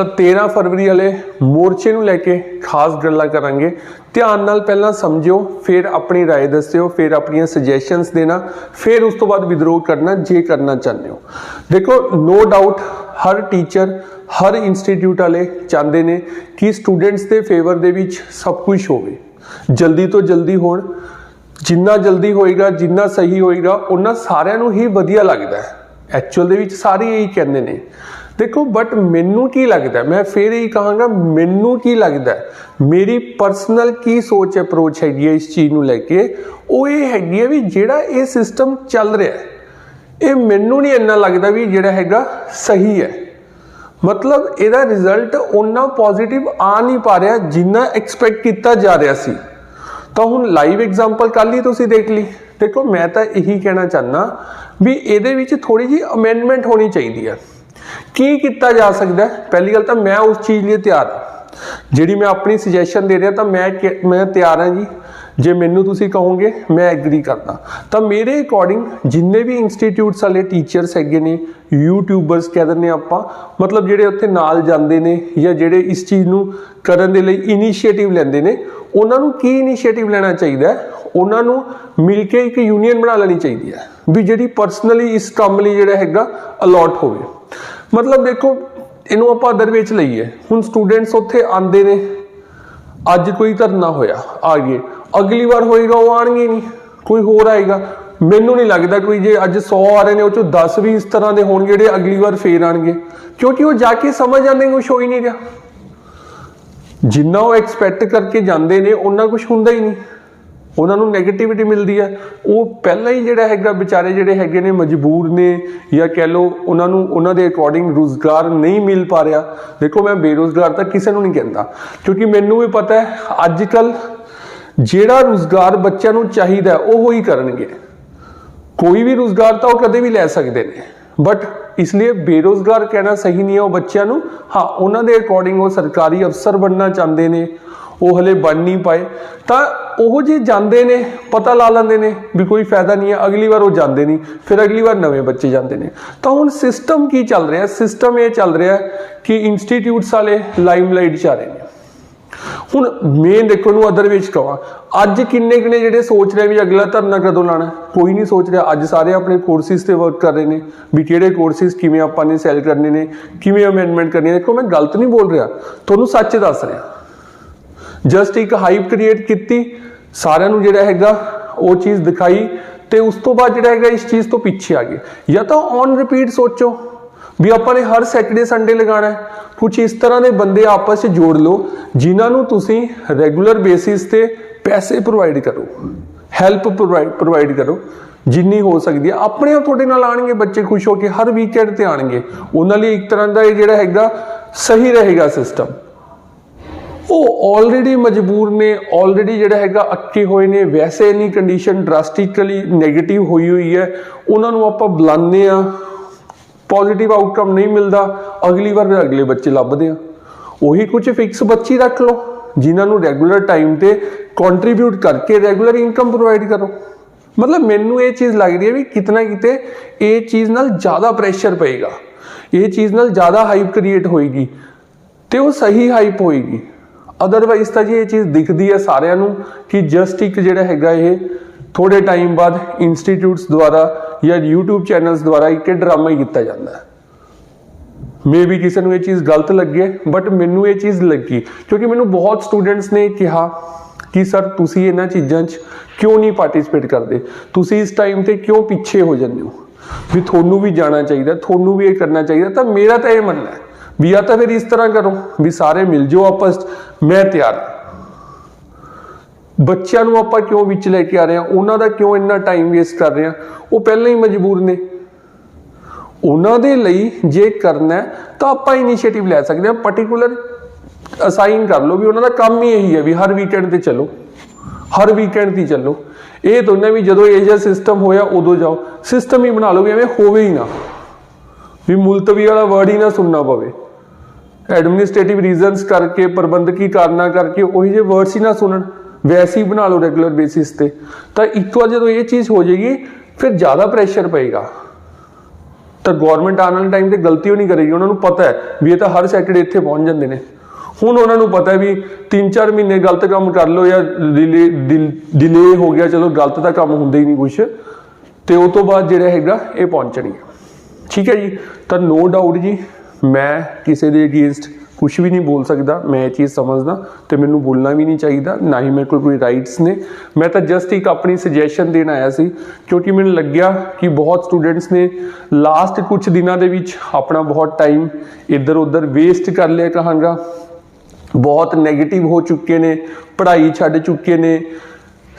ਤਾਂ 13 ਫਰਵਰੀ ਵਾਲੇ ਮੋਰਚੇ ਨੂੰ ਲੈ ਕੇ ਖਾਸ ਗੱਲਾਂ ਕਰਾਂਗੇ ਧਿਆਨ ਨਾਲ ਪਹਿਲਾਂ ਸਮਝਿਓ ਫਿਰ ਆਪਣੀ رائے ਦੱਸਿਓ ਫਿਰ ਆਪਣੀਆਂ ਸੁਜੈਸ਼ਨਸ ਦੇਣਾ ਫਿਰ ਉਸ ਤੋਂ ਬਾਅਦ ਵਿਦਰੋਹ ਕਰਨਾ ਜੇ ਕਰਨਾ ਚਾਹੁੰਦੇ ਹੋ ਦੇਖੋ ਨੋ ਡਾਊਟ ਹਰ ਟੀਚਰ ਹਰ ਇੰਸਟੀਚਿਊਟ ਵਾਲੇ ਚਾਹੁੰਦੇ ਨੇ ਕਿ ਸਟੂਡੈਂਟਸ ਦੇ ਫੇਵਰ ਦੇ ਵਿੱਚ ਸਭ ਕੁਝ ਹੋਵੇ ਜਲਦੀ ਤੋਂ ਜਲਦੀ ਹੋਣ ਜਿੰਨਾ ਜਲਦੀ ਹੋਏਗਾ ਜਿੰਨਾ ਸਹੀ ਹੋਏਗਾ ਉਹਨਾਂ ਸਾਰਿਆਂ ਨੂੰ ਹੀ ਵਧੀਆ ਲੱਗਦਾ ਹੈ ਐਕਚੁਅਲ ਦੇ ਵਿੱਚ ਸਾਰੇ ਇਹੀ ਕਹਿੰਦੇ ਨੇ ਦੇਖੋ ਬਟ ਮੈਨੂੰ ਕੀ ਲੱਗਦਾ ਮੈਂ ਫੇਰ ਇਹ ਕਹਾਂਗਾ, ਮੈਨੂੰ ਕੀ ਲੱਗਦਾ ਮੇਰੀ ਪਰਸਨਲ ਕੀ ਸੋਚ ਅਪਰੋਚ ਹੈਗੀ ਹੈ ਇਸ ਚੀਜ਼ ਨੂੰ ਲੈ ਕੇ? ਉਹ ਇਹ ਹੈਗੀ ਹੈ ਵੀ ਜਿਹੜਾ ਇਹ ਸਿਸਟਮ ਚੱਲ ਰਿਹਾ ਹੈ, ਇਹ ਮੈਨੂੰ ਨਹੀਂ ਇੰਨਾ ਲੱਗਦਾ ਵੀ ਜਿਹੜਾ ਹੈਗਾ ਸਹੀ ਹੈ। ਮਤਲਬ ਇਹਦਾ ਰਿਜ਼ਲਟ ਉਹਨਾਂ ਪੋਜ਼ਿਟਿਵ ਆ ਨਹੀਂ ਪਾ ਰਿਹਾ ਜਿੰਨਾ ਐਕਸਪੈਕਟ ਕੀਤਾ ਜਾ ਰਿਹਾ ਸੀ। ਤਾਂ ਹੁਣ ਲਾਈਵ ਐਗਜ਼ਾਮਪਲ ਕੱਲ ਹੀ ਤੁਸੀਂ ਦੇਖ ਲਈ। ਦੇਖੋ, ਮੈਂ ਤਾਂ ਇਹੀ ਕਹਿਣਾ ਚਾਹਨਾ ਵੀ ਇਹਦੇ ਵਿੱਚ ਥੋੜੀ ਜੀ ਅਮੈਂਡਮੈਂਟ ਹੋਣੀ ਚਾਹੀਦੀ ਹੈ। ਕੀ ਕੀਤਾ ਜਾ ਸਕਦਾ ਪਹਿਲੀ ਗੱਲ ਤਾਂ ਮੈਂ ਉਸ ਚੀਜ਼ ਲਈ ਤਿਆਰ ਹਾਂ। ਜਿਹੜੀ ਮੈਂ ਆਪਣੀ ਸੁਜੈਸ਼ਨ ਦੇ ਰਿਹਾ ਤਾਂ ਮੈਂ ਕਿ- ਮੈਂ ਤਿਆਰ ਹਾਂ ਜੀ। ਜੇ ਮੈਨੂੰ ਤੁਸੀਂ ਕਹੋਗੇ, ਮੈਂ ਐਗਰੀ ਕਰਦਾ। ਤਾਂ ਮੇਰੇ ਅਕੋਰਡਿੰਗ ਜਿੰਨੇ ਵੀ ਇੰਸਟੀਚਿਊਟਸ ਵਾਲੇ ਟੀਚਰਸ ਹੈਗੇ ਨੇ ਯੂਟਿਊਬਰਸ ਕਹਿ ਦਿੰਦੇ ਹਾਂ ਆਪਾਂ, ਮਤਲਬ ਜਿਹੜੇ ਉੱਥੇ ਨਾਲ ਜਾਂਦੇ ਨੇ ਜਾਂ ਜਿਹੜੇ ਇਸ ਚੀਜ਼ ਨੂੰ ਕਰਨ ਦੇ ਲਈ ਇਨੀਸ਼ੀਏਟਿਵ ਲੈਂਦੇ ਨੇ, ਉਹਨਾਂ ਨੂੰ ਕੀ ਇਨੀਸ਼ੀਏਟਿਵ ਲੈਣਾ ਚਾਹੀਦਾ ਉਹਨਾਂ ਨੂੰ ਮਿਲ ਕੇ ਇੱਕ ਯੂਨੀਅਨ ਬਣਾ ਲੈਣੀ ਚਾਹੀਦੀ ਹੈ। ਵੀ ਜਿਹੜੀ ਪਰਸਨਲੀ ਇਸ ਕੰਮ ਲਈ ਜਿਹੜਾ ਹੈਗਾ ਅਲੋਟ ਹੋਵੇ। ਮਤਲਬ ਦੇਖੋ, ਇਹਨੂੰ ਆਪਾਂ ਅਦਰ ਵਿੱਚ ਲਈਏ। ਹੁਣ ਸਟੂਡੈਂਟਸ ਉੱਥੇ ਆਂਦੇ ਨੇ। ਅੱਜ ਕੋਈ ਧਰਨਾ ਹੋਇਆ। ਆ ਗਏ। ਅਗਲੀ ਵਾਰ ਹੋਏਗਾ, ਉਹ ਆਣਗੇ ਨਹੀਂ। ਕੋਈ ਹੋਰ ਆਏਗਾ। ਮੈਨੂੰ ਨਹੀਂ ਲੱਗਦਾ ਕੋਈ ਜੇ ਅੱਜ 100 ਆ ਰਹੇ ਨੇ, ਉਹ ਚੋਂ 10 ਵੀ ਇਸ ਤਰ੍ਹਾਂ ਦੇ ਹੋਣਗੇ ਜਿਹੜੇ ਅਗਲੀ ਵਾਰ ਫੇਰ ਆਣਗੇ ਕਿਉਂਕਿ ਉਹ ਜਾ ਕੇ ਸਮਝ ਜਾਂਦੇ ਨੇ, ਕੁਛ ਹੋ ਹੀ ਨਹੀਂ ਰਿਹਾ। ਜਿੰਨਾ ਉਹ ਐਕਸਪੈਕਟ ਕਰਕੇ ਜਾਂਦੇ ਨੇ ਉਹਨਾਂ ਕੁਝ ਹੁੰਦਾ ਹੀ ਨਹੀਂ। ਉਹਨਾਂ ਨੂੰ 네ਗੇਟਿਵਿਟੀ ਮਿਲਦੀ ਹੈ ਉਹ ਪਹਿਲਾਂ ਹੀ ਜਿਹੜਾ ਹੈਗਾ ਵਿਚਾਰੇ ਜਿਹੜੇ ਹੈਗੇ ਨੇ ਮਜਬੂਰ ਨੇ ਜਾਂ ਕਹਿ ਲਓ ਉਹਨਾਂ ਨੂੰ ਉਹਨਾਂ ਦੇ ਅਕੋਰਡਿੰਗ ਰੋਜ਼ਗਾਰ ਨਹੀਂ ਮਿਲ ਪਾ ਰਿਹਾ। ਦੇਖੋ ਮੈਂ ਬੇਰੋਜ਼ਗਾਰ ਤਾਂ ਕਿਸੇ ਨੂੰ ਨਹੀਂ ਕਹਿੰਦਾ, ਕਿਉਂਕਿ ਮੈਨੂੰ ਵੀ ਪਤਾ ਹੈ ਅੱਜ ਕੱਲ ਜਿਹੜਾ ਰੋਜ਼ਗਾਰ ਬੱਚਿਆਂ ਨੂੰ ਚਾਹੀਦਾ ਉਹ ਹੀ ਕਰਨਗੇ। ਕੋਈ ਵੀ ਰੋਜ਼ਗਾਰ ਤਾਂ ਉਹ ਕਦੇ ਵੀ ਲੈ ਸਕਦੇ ਨੇ। ਬਟ ਇਸ ਲਈ ਬੇਰੋਜ਼ਗਾਰ ਕਹਿਣਾ ਸਹੀ ਨਹੀਂ ਹੈ ਉਹ ਬੱਚਿਆਂ ਨੂੰ। ਹਾਂ, ਉਹਨਾਂ ਦੇ ਅਕੋਰਡਿੰਗ ਉਹ ਸਰਕਾਰੀ ਅਫਸਰ ਬਣਨਾ ਚਾਹੁੰਦੇ ਨੇ। ਉਹ ਹਲੇ ਬਣ ਨਹੀਂ ਪਾਏ। ਤਾਂ ਉਹ ਜੇ ਜਾਂਦੇ ਨੇ, ਪਤਾ ਲਾ ਲੈਂਦੇ ਨੇ ਵੀ ਕੋਈ ਫਾਇਦਾ ਨਹੀਂ ਹੈ, ਅਗਲੀ ਵਾਰ ਉਹ ਜਾਂਦੇ ਨਹੀਂ, ਫਿਰ ਅਗਲੀ ਵਾਰ ਨਵੇਂ ਬੱਚੇ ਜਾਂਦੇ ਨੇ। ਤਾਂ ਹੁਣ ਸਿਸਟਮ ਕੀ ਚੱਲ ਰਿਹਾ? ਸਿਸਟਮ ਇਹ ਚੱਲ ਰਿਹਾ ਕਿ ਇੰਸਟੀਚਿਊਟਸ ਵਾਲੇ ਲਾਈਮਲਾਈਟ ਚ ਆ ਰਹੇ ਨੇ। ਹੁਣ ਮੈਂ ਦੇਖੋ ਨੂੰ ਅਦਰ ਵਿੱਚ ਕਵਾ। ਅੱਜ ਕਿੰਨੇ ਕਿੰਨੇ ਜਿਹੜੇ ਸੋਚ ਰਹੇ ਵੀ ਅਗਲਾ ਧਰਨਾ ਕਦੋਂ ਲਾਣਾ? ਕੋਈ ਨਹੀਂ ਸੋਚ ਰਿਹਾ। ਅੱਜ ਸਾਰੇ ਆਪਣੇ ਕੋਰਸਿਸ ਤੇ ਵਰਕ ਕਰ ਰਹੇ ਨੇ। ਵੀ ਕਿਹੜੇ ਕੋਰਸਿਸ ਕਿਵੇਂ ਆਪਾਂ ਨੇ ਸੈਲ ਕਰਨੇ ਨੇ, ਕਿਵੇਂ ਅਮੈਂਡਮੈਂਟ ਕਰਨੀ ਹੈ। ਦੇਖੋ, ਮੈਂ ਗਲਤ ਨਹੀਂ ਬੋਲ ਰਿਹਾ। ਤੁਹਾਨੂੰ ਸੱਚ ਦੱਸ ਰਿਹਾ। ਜਸਟ ਇੱਕ ਹਾਈਪ ਕ੍ਰੀਏਟ ਕੀਤੀ, ਸਾਰਿਆਂ ਨੂੰ ਜਿਹੜਾ ਹੈਗਾ ਉਹ ਚੀਜ਼ ਦਿਖਾਈ ਤੇ ਉਸ ਤੋਂ ਬਾਅਦ ਜਿਹੜਾ ਹੈਗਾ ਇਸ ਚੀਜ਼ ਤੋਂ ਪਿੱਛੇ ਆ ਗਏ। ਜਾਂ ਤਾਂ ਔਨ ਰਿਪੀਟ ਸੋਚੋ ਵੀ ਆਪਾਂ ਨੇ ਹਰ ਸੈਟਰਡੇ ਸੰਡੇ ਲਗਾਉਣਾ ਹੈ। ਕੁਝ ਇਸ ਤਰ੍ਹਾਂ ਦੇ ਬੰਦੇ ਆਪਸ ਵਿੱਚ ਜੋੜ ਲਓ, ਜਿਨ੍ਹਾਂ ਨੂੰ ਤੁਸੀਂ ਰੈਗੂਲਰ ਬੇਸਿਸ ਤੇ ਪੈਸੇ ਪ੍ਰੋਵਾਈਡ ਕਰੋ ਹੈਲਪ ਪ੍ਰੋਵਾਈਡ ਕਰੋ, ਜਿੰਨੀ ਹੋ ਸਕਦੀ ਹੈ। ਆਪਣੇ ਆਪ ਤੁਹਾਡੇ ਨਾਲ ਆਣਗੇ ਬੱਚੇ ਖੁਸ਼ ਹੋ ਕੇ ਹਰ ਵੀਕਐਂਡ ਤੇ ਆਣਗੇ ਉਹਨਾਂ ਲਈ ਇੱਕ ਤਰ੍ਹਾਂ ਦਾ ਇਹ ਜਿਹੜਾ ਹੈਗਾ ਸਹੀ ਰਹੇਗਾ ਸਿਸਟਮ ਉਹ ਆਲਰੇਡੀ ਮਜਬੂਰ ਨੇ ਆਲਰੇਡੀ ਜਿਹੜਾ ਹੈਗਾ ਅੱਕੇ ਹੋਏ ਨੇ, ਵੈਸੇ ਇਨੀ ਕੰਡੀਸ਼ਨ ਡਰਾਸਟਿਕਲੀ 네ਗੇਟਿਵ ਹੋਈ ਹੋਈ ਹੈ। ਉਹਨਾਂ ਨੂੰ ਆਪਾਂ ਬੁਲਾਉਂਦੇ ਆ ਪੋਜ਼ਿਟਿਵ ਆਊਟਕਮ ਨਹੀਂ ਮਿਲਦਾ, ਅਗਲੀ ਵਾਰ ਫਿਰ ਅਗਲੇ ਬੱਚੇ ਲੱਭਦੇ ਆ ਉਹੀ ਕੁਝ ਫਿਕਸ ਬੱਚੀ ਰੱਖ ਲਓ, ਜਿਨ੍ਹਾਂ ਨੂੰ ਰੈਗੂਲਰ ਟਾਈਮ ਤੇ ਕੰਟਰੀਬਿਊਟ ਕਰਕੇ ਰੈਗੂਲਰ ਇਨਕਮ ਪ੍ਰੋਵਾਈਡ ਕਰੋ। ਮਤਲਬ ਮੈਨੂੰ ਇਹ ਚੀਜ਼ ਲੱਗਦੀ ਹੈ ਵੀ ਕਿਤਨਾ ਕਿਤੇ ਇਹ ਚੀਜ਼ ਨਾਲ ਜ਼ਿਆਦਾ ਪ੍ਰੈਸ਼ਰ ਪਏਗਾ। ਇਹ ਚੀਜ਼ ਨਾਲ ਜ਼ਿਆਦਾ ਹਾਈਪ ਕ੍ਰੀਏਟ ਹੋਏਗੀ ਤੇ ਉਹ ਸਹੀ ਹਾਈਪ ਹੋਏਗੀ। ਅਦਰਵਾਈਜ਼ ਤਾਂ ਜੀ ਇਹ ਚੀਜ਼ ਦਿਖਦੀ ਹੈ ਸਾਰਿਆਂ ਨੂੰ ਕਿ ਜਸਟ ਇੱਕ ਜਿਹੜਾ ਹੈਗਾ ਇਹ ਥੋੜੇ ਟਾਈਮ ਬਾਅਦ ਇੰਸਟੀਚਿਊਟਸ ਦੁਆਰਾ ਜਾਂ YouTube ਚੈਨਲਸ ਦੁਆਰਾ ਇੱਕ ਡਰਾਮਾ ਹੀ ਕੀਤਾ ਜਾਂਦਾ ਹੈ। ਵੀ ਕਿਸੇ ਨੂੰ ਇਹ ਚੀਜ਼ ਗਲਤ ਲੱਗੇ ਬਟ ਮੈਨੂੰ ਇਹ ਚੀਜ਼ ਲੱਗੀ। ਕਿਉਂਕਿ ਮੈਨੂੰ ਬਹੁਤ ਸਟੂਡੈਂਟਸ ਨੇ ਕਿਹਾ ਕਿ ਸਰ ਤੁਸੀਂ ਇਹਨਾਂ ਚੀਜ਼ਾਂ 'ਚ ਕਿਉਂ ਨਹੀਂ ਪਾਰਟਿਸਿਪੇਟ ਕਰਦੇ? ਤੁਸੀਂ ਇਸ ਟਾਈਮ ਤੇ ਕਿਉਂ ਪਿੱਛੇ ਹੋ ਜਾਂਦੇ ਹੋ? ਵੀ ਤੁਹਾਨੂੰ ਵੀ ਜਾਣਾ ਚਾਹੀਦਾ, ਤੁਹਾਨੂੰ ਵੀ ਇਹ ਕਰਨਾ ਚਾਹੀਦਾ। ਤਾਂ ਮੇਰਾ ਤਾਂ ਇਹ ਮੰਨਣਾ ਹੈ। ਵੀ ਜਾਂ ਤਾਂ ਫਿਰ ਇਸ ਤਰ੍ਹਾਂ ਕਰੋ ਵੀ ਸਾਰੇ ਮਿਲ ਜਾਓ ਆਪਸ ਮੈਂ ਤਿਆਰ ਬੱਚਿਆਂ ਨੂੰ ਆਪਾਂ ਕਿਉਂ ਵਿੱਚ ਲੈ ਕੇ ਆ ਰਹੇ ਹਾਂ? ਉਹਨਾਂ ਦਾ ਕਿਉਂ ਇੰਨਾ ਟਾਈਮ ਵੇਸਟ ਕਰ ਰਹੇ ਹਾਂ? ਉਹ ਪਹਿਲਾਂ ਹੀ ਮਜਬੂਰ ਨੇ। ਉਹਨਾਂ ਦੇ ਲਈ ਜੇ ਕਰਨਾ ਤਾਂ ਆਪਾਂ ਇਨੀਸ਼ੀਏਟਿਵ ਲੈ ਸਕਦੇ ਹਾਂ। ਪਾਰਟਿਕੂਲਰ ਅਸਾਈਨ ਕਰ ਲਓ ਵੀ ਉਹਨਾਂ ਦਾ ਕੰਮ ਹੀ ਇਹੀ ਹੈ ਵੀ ਹਰ ਵੀਕਐਂਡ ਤੇ ਚੱਲੋ। ਹਰ ਵੀਕਐਂਡ ਤੇ ਚੱਲੋ। ਇਹ ਦੋਨੇ ਵੀ ਜਦੋਂ ਇਹ ਜਿਹਾ ਸਿਸਟਮ ਹੋਇਆ, ਉਦੋਂ ਜਾਓ। ਸਿਸਟਮ ਹੀ ਬਣਾ ਲਓ ਵੀ ਐਵੇਂ ਹੋਵੇ ਹੀ ਨਾ। ਵੀ ਮੁਲਤਵੀ ਵਾਲਾ ਵਰਡ ਹੀ ਨਾ ਸੁਣਨਾ ਪਵੇ। ਐਡਮਿਨਿਸਟ੍ਰੇਟਿਵ ਰੀਜ਼ਨਸ ਕਰਕੇ, ਪ੍ਰਬੰਧਕੀ ਕਾਰਨਾਂ ਕਰਕੇ ਉਹੀ ਜਿਹੇ ਵਰਡਸ ਹੀ ਨਾ ਸੁਣਨ। ਵੈਸੇ ਹੀ ਬਣਾ ਲਓ ਰੈਗੂਲਰ ਬੇਸਿਸ ਤੇ। ਤਾਂ ਇੱਕ ਵਾਰ ਜਦੋਂ ਇਹ ਚੀਜ਼ ਹੋ ਜਾਏਗੀ, ਫਿਰ ਜ਼ਿਆਦਾ ਪ੍ਰੈਸ਼ਰ ਪਏਗਾ। ਤਾਂ ਗਵਰਨਮੈਂਟ ਆਉਣ ਵਾਲੇ ਟਾਈਮ ਤੇ ਗਲਤੀ ਉਹ ਨਹੀਂ ਕਰੇਗੀ। ਉਹਨਾਂ ਨੂੰ ਪਤਾ ਹੈ ਵੀ ਇਹ ਤਾਂ ਹਰ ਸੈਟਰਡੇ ਇੱਥੇ ਪਹੁੰਚ ਜਾਂਦੇ ਨੇ। ਹੁਣ ਉਹਨਾਂ ਨੂੰ ਪਤਾ ਹੈ ਵੀ 3-4 ਮਹੀਨੇ ਗਲਤ ਕੰਮ ਕਰ ਲਓ ਜਾਂ ਡਿਲੇ ਡਿਲੇ ਹੋ ਗਿਆ, ਚਲੋ ਗਲਤ ਦਾ ਕੰਮ ਹੁੰਦਾ ਹੀ ਨਹੀਂ ਕੁਛ। ਤੇ ਉਸ ਤੋਂ ਬਾਅਦ ਜਿਹੜਾ ਹੈਗਾ, ਇਹ ਪਹੁੰਚਣਗੇ ਠੀਕ ਹੈ ਜੀ, ਤਾਂ ਨੋ ਡਾਊਟ ਜੀ, ਮੈਂ ਕਿਸੇ ਦੇ ਅਗੇਂਸਟ ਕੁਝ ਵੀ ਨਹੀਂ ਬੋਲ ਸਕਦਾ, ਮੈਂ ਇਹ ਚੀਜ਼ ਸਮਝਦਾ ਤੇ ਮੈਨੂੰ ਬੋਲਣਾ ਵੀ ਨਹੀਂ ਚਾਹੀਦਾ, ਨਾ ਹੀ ਮੇਰੇ ਕੋਲ ਕੋਈ ਰਾਈਟਸ ਨੇ। ਮੈਂ ਤਾਂ ਜਸਟ ਇੱਕ ਆਪਣੀ ਸੁਜੈਸ਼ਨ ਦੇਣ ਆਇਆ ਸੀ, ਕਿਉਂਕਿ ਮੈਨੂੰ ਲੱਗਿਆ ਕਿ ਬਹੁਤ ਸਟੂਡੈਂਟਸ ਨੇ ਲਾਸਟ ਕੁਝ ਦਿਨਾਂ ਦੇ ਵਿੱਚ ਆਪਣਾ ਬਹੁਤ ਟਾਈਮ ਇੱਧਰ ਉੱਧਰ ਵੇਸਟ ਕਰ ਲਿਆ ਕਹਾਂਗਾ। ਬਹੁਤ 네ਗੇਟਿਵ ਹੋ ਚੁੱਕੇ ਨੇ, ਪੜ੍ਹਾਈ ਛੱਡ ਚੁੱਕੇ ਨੇ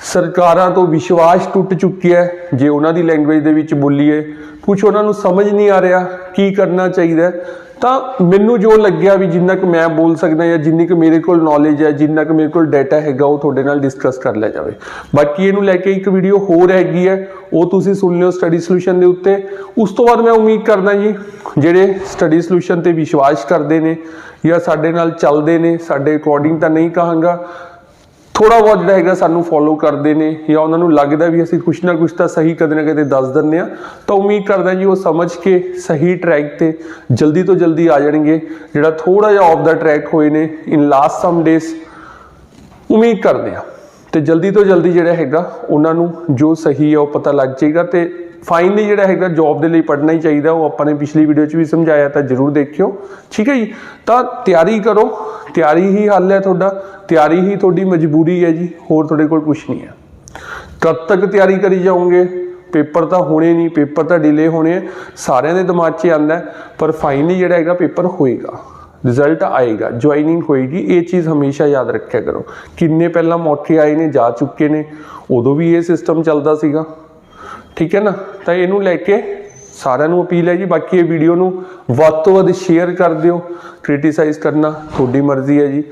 ਸਰਕਾਰਾਂ ਤੋਂ ਵਿਸ਼ਵਾਸ ਟੁੱਟ ਚੁੱਕਿਆ ਹੈ। ਜੇ ਉਹਨਾਂ ਦੀ ਲੈਂਗੁਏਜ ਦੇ ਵਿੱਚ ਬੋਲੀਏ ਕੁਝ ਉਹਨਾਂ ਨੂੰ ਸਮਝ ਨਹੀਂ ਆ ਰਿਹਾ ਕੀ ਕਰਨਾ ਚਾਹੀਦਾ ਤਾਂ ਮੈਨੂੰ ਜੋ ਲੱਗਿਆ ਵੀ ਜਿੰਨਾ ਕੁ ਮੈਂ ਬੋਲ ਸਕਦਾ ਜਾਂ ਜਿੰਨੀ ਕੁ ਮੇਰੇ ਕੋਲ ਨੌਲੇਜ ਹੈ, ਜਿੰਨਾ ਕੁ ਮੇਰੇ ਕੋਲ ਡਾਟਾ ਹੈਗਾ, ਉਹ ਤੁਹਾਡੇ ਨਾਲ ਡਿਸਕਸ ਕਰ ਲਿਆ ਜਾਵੇ। ਬਾਕੀ ਇਹਨੂੰ ਲੈ ਕੇ ਇੱਕ ਵੀਡੀਓ ਹੋਰ ਹੈਗੀ ਹੈ, ਉਹ ਤੁਸੀਂ ਸੁਣ ਲਿਓ ਸਟੱਡੀ ਸੋਲੂਸ਼ਨ ਦੇ ਉੱਤੇ। ਉਸ ਤੋਂ ਬਾਅਦ ਮੈਂ ਉਮੀਦ ਕਰਦਾ ਜੀ, ਜਿਹੜੇ ਸਟੱਡੀ ਸੋਲੂਸ਼ਨ ਤੇ ਵਿਸ਼ਵਾਸ ਕਰਦੇ ਨੇ ਜਾਂ ਸਾਡੇ ਨਾਲ ਚੱਲਦੇ ਨੇ, ਸਾਡੇ ਅਕੋਰਡਿੰਗ ਤਾਂ ਨਹੀਂ ਕਹਾਂਗਾ ਥੋੜਾ ਬਹੁਤ ਜਿਹੜਾ ਹੈਗਾ ਸਾਨੂੰ ਫੋਲੋ ਕਰਦੇ ਨੇ ਜਾਂ ਉਹਨਾਂ ਨੂੰ ਲੱਗਦਾ ਵੀ ਅਸੀਂ ਕੁਛ ਨਾ ਕੁਛ ਤਾਂ ਸਹੀ ਕਦੇ ਨਾ ਕਦੇ ਦੱਸ ਦਿੰਦੇ ਆ ਤਾਂ ਉਮੀਦ ਕਰਦਾ ਜੀ ਉਹ ਸਮਝ ਕੇ ਸਹੀ ਟਰੈਕ ਤੇ ਜਲਦੀ ਤੋਂ ਜਲਦੀ ਆ ਜਾਣਗੇ। ਜਿਹੜਾ ਥੋੜਾ ਜਿਹਾ ਆਫ ਦਾ ਟਰੈਕ ਹੋਏ ਨੇ ਇਨ ਲਾਸਟ ਸਮ ਡੇਸ ਉਮੀਦ ਕਰਦੇ ਆ ਤੇ ਜਲਦੀ ਤੋਂ ਜਲਦੀ ਜਿਹੜਾ ਹੈਗਾ ਉਹਨਾਂ ਨੂੰ ਜੋ ਸਹੀ ਹੈ ਉਹ ਪਤਾ ਲੱਗ ਜਾਏਗਾ ਤੇ ਫਾਈਨਲੀ ਜਿਹੜਾ ਹੈਗਾ ਜੌਬ ਦੇ ਲਈ ਪੜ੍ਹਨਾ ਹੀ ਚਾਹੀਦਾ, ਉਹ ਆਪਾਂ ਨੇ ਪਿਛਲੀ ਵੀਡੀਓ 'ਚ ਵੀ ਸਮਝਾਇਆ, ਤਾਂ ਜਰੂਰ ਦੇਖਿਓ। ਠੀਕ ਹੈ ਜੀ? ਤਾਂ ਤਿਆਰੀ ਕਰੋ। ਤਿਆਰੀ ਹੀ ਹੱਲ ਹੈ ਤੁਹਾਡਾ। ਤਿਆਰੀ ਹੀ ਤੁਹਾਡੀ ਮਜਬੂਰੀ ਹੈ ਜੀ। ਹੋਰ ਤੁਹਾਡੇ ਕੋਲ ਕੁਝ ਨਹੀਂ ਹੈ। ਕਦ ਤੱਕ ਤਿਆਰੀ ਕਰੀ ਜਾਓਗੇ? ਪੇਪਰ ਤਾਂ ਹੋਣੇ ਨਹੀਂ। ਪੇਪਰ ਤਾਂ ਡਿਲੇ ਹੋਣੇ ਆ ਸਾਰਿਆਂ ਦੇ ਦਿਮਾਗ 'ਚ ਆਂਦਾ ਪਰ ਫਾਈਨਲੀ ਜਿਹੜਾ ਹੈਗਾ ਪੇਪਰ ਹੋਏਗਾ। ਰਿਜ਼ਲਟ ਆਏਗਾ। ਜੁਆਇਨਿੰਗ ਹੋਏਗੀ। ਇਹ ਚੀਜ਼ ਹਮੇਸ਼ਾ ਯਾਦ ਰੱਖਿਆ ਕਰੋ। ਕਿੰਨੇ ਪਹਿਲਾਂ ਮੌਕੇ ਆਏ ਨੇ, ਜਾ ਚੁੱਕੇ ਨੇ। ਉਦੋਂ ਵੀ ਇਹ ਸਿਸਟਮ ਚੱਲਦਾ ਸੀਗਾ। ਠੀਕ ਹੈ ਨਾ? ਤਾਂ ਇਹਨੂੰ ਲੈ ਕੇ ਸਾਰਿਆਂ ਨੂੰ ਅਪੀਲ ਹੈ ਜੀ, ਬਾਕੀ ਇਹ ਵੀਡੀਓ ਨੂੰ ਵੱਧ ਤੋਂ ਵੱਧ ਸ਼ੇਅਰ ਕਰ ਦਿਓ ਕ੍ਰਿਟਿਸਾਈਜ਼ ਕਰਨਾ ਤੁਹਾਡੀ ਮਰਜ਼ੀ ਹੈ ਜੀ।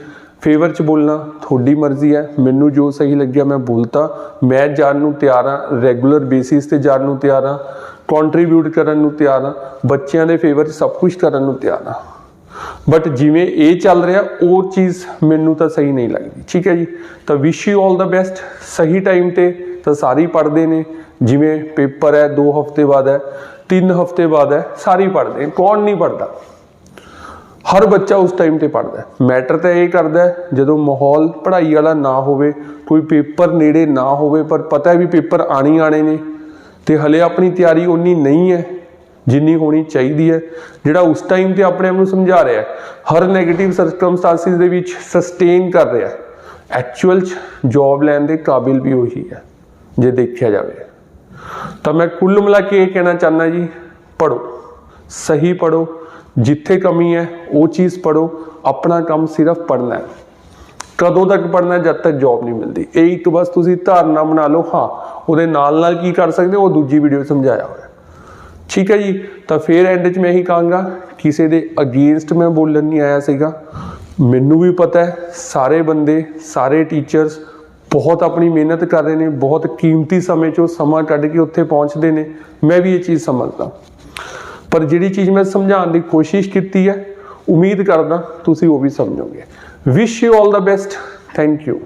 ਫੇਵਰ ਚ ਬੋਲਣਾ ਤੁਹਾਡੀ ਮਰਜ਼ੀ ਹੈ। ਮੈਨੂੰ ਜੋ ਸਹੀ ਲੱਗਿਆ ਮੈਂ ਬੋਲਤਾ। ਮੈਂ ਜਾਣ ਨੂੰ ਤਿਆਰ ਹਾਂ ਰੈਗੂਲਰ ਬੇਸਿਸ ਤੇ ਜਾਣ ਨੂੰ ਤਿਆਰ ਹਾਂ ਕੰਟਰੀਬਿਊਟ ਕਰਨ ਨੂੰ ਤਿਆਰ ਹਾਂ, ਬੱਚਿਆਂ ਦੇ ਫੇਵਰ ਚ ਸਭ ਕੁਝ ਕਰਨ ਨੂੰ ਤਿਆਰ ਹਾਂ। ਬਟ ਜਿਵੇਂ ਇਹ ਚੱਲ ਰਿਹਾ, ਉਹ ਚੀਜ਼ ਮੈਨੂੰ ਤਾਂ ਸਹੀ ਨਹੀਂ ਲੱਗਦੀ। ਠੀਕ ਹੈ ਜੀ? ਤਾਂ ਵਿਸ਼ ਯੂ 올 ਦਾ ਬੈਸਟ ਸਹੀ ਟਾਈਮ ਤੇ ਤਾਂ ਸਾਰੀ ਪੜ੍ਹਦੇ ਨੇ। ਜਿਵੇਂ ਪੇਪਰ ਹੈ 2 ਹਫ਼ਤੇ ਬਾਅਦ ਹੈ 3 ਹਫ਼ਤੇ ਬਾਅਦ ਹੈ, ਸਾਰੀ ਪੜ੍ਹਦੇ ਨੇ। ਕੌਣ ਨਹੀਂ ਪੜ੍ਹਦਾ? ਹਰ ਬੱਚਾ ਉਸ ਟਾਈਮ ਤੇ ਪੜ੍ਹਦਾ ਮੈਟਰ ਤਾਂ ਇਹ ਕਰਦਾ ਜਦੋਂ ਮਾਹੌਲ ਪੜ੍ਹਾਈ ਵਾਲਾ ਨਾ ਹੋਵੇ, ਕੋਈ ਪੇਪਰ ਨੇੜੇ ਨਾ ਹੋਵੇ, ਪਰ ਪਤਾ ਹੈ ਵੀ ਪੇਪਰ ਆਣੀ ਆਣੇ ਨੇ। ਤੇ ਹਲੇ ਆਪਣੀ ਤਿਆਰੀ ਉਨੀ ਨਹੀਂ ਹੈ, ਜਿੰਨੀ ਹੋਣੀ ਚਾਹੀਦੀ ਹੈ, ਜਿਹੜਾ ਉਸ ਟਾਈਮ ਤੇ ਆਪਣੇ ਆਪ ਨੂੰ ਸਮਝਾ ਰਿਹਾ ਹਰ 네ਗੇਟਿਵ ਸਰਕਮਸਟੈਂਸਿਸ ਦੇ ਵਿੱਚ ਸਸਟੇਨ ਕਰ ਰਿਹਾ ਐਕਚੁਅਲ ਚ ਜੌਬ ਲੈਣ ਦੇ ਕਾਬਿਲ ਵੀ ਉਹੀ ਹੈ। ਜੇ ਦੇਖਿਆ ਜਾਵੇ। ਤਾਂ ਮੈਂ ਕੁੱਲ ਮਿਲਾ ਕੇ ਇਹ ਕਹਿਣਾ ਚਾਹੁੰਦਾ ਜੀ ਪੜੋ ਸਹੀ ਪੜੋ ਜਿੱਥੇ ਕਮੀ ਹੈ, ਉਹ ਚੀਜ਼ ਪੜੋ ਆਪਣਾ ਕੰਮ ਸਿਰਫ ਪੜਨਾ ਹੈ। ਕਦੋਂ ਤੱਕ ਪੜਨਾ ਜਦ ਤੱਕ ਜੌਬ ਨਹੀਂ ਮਿਲਦੀ। ਇਹ ਇੱਕ ਬਸ ਤੁਸੀਂ ਧਾਰਨਾ ਬਣਾ ਲਓ, ਹਾਂ, ਉਹਦੇ ਨਾਲ ਨਾਲ ਕੀ ਕਰ ਸਕਦੇ ਹੋ? ਉਹ ਦੂਜੀ ਵੀਡੀਓ ਸਮਝਾਇਆ ਹੋਇਆ। ਠੀਕ ਹੈ ਜੀ? ਤਾਂ ਫਿਰ ਐਂਡ 'ਚ ਮੈਂ ਇਹੀ ਕਹਾਂਗਾ, ਕਿਸੇ ਦੇ ਅਗੇਂਸਟ ਮੈਂ ਬੋਲਣ ਨਹੀਂ ਆਇਆ ਸੀਗਾ। ਮੈਨੂੰ ਵੀ ਪਤਾ ਹੈ, ਸਾਰੇ ਬੰਦੇ, ਸਾਰੇ ਟੀਚਰਸ ਬਹੁਤ ਆਪਣੀ ਮਿਹਨਤ ਕਰ ਰਹੇ ਨੇ, ਬਹੁਤ ਕੀਮਤੀ ਸਮੇਂ 'ਚੋਂ ਸਮਾਂ ਕੱਢ ਕੇ ਉੱਥੇ ਪਹੁੰਚਦੇ ਨੇ। ਮੈਂ ਵੀ ਇਹ ਚੀਜ਼ ਸਮਝਦਾ। ਪਰ ਜਿਹੜੀ ਚੀਜ਼ ਮੈਂ ਸਮਝਾਉਣ ਦੀ ਕੋਸ਼ਿਸ਼ ਕੀਤੀ ਹੈ, ਉਮੀਦ ਕਰਦਾ ਤੁਸੀਂ ਉਹ ਵੀ ਸਮਝੋਗੇ। Wish you 올 the best thank you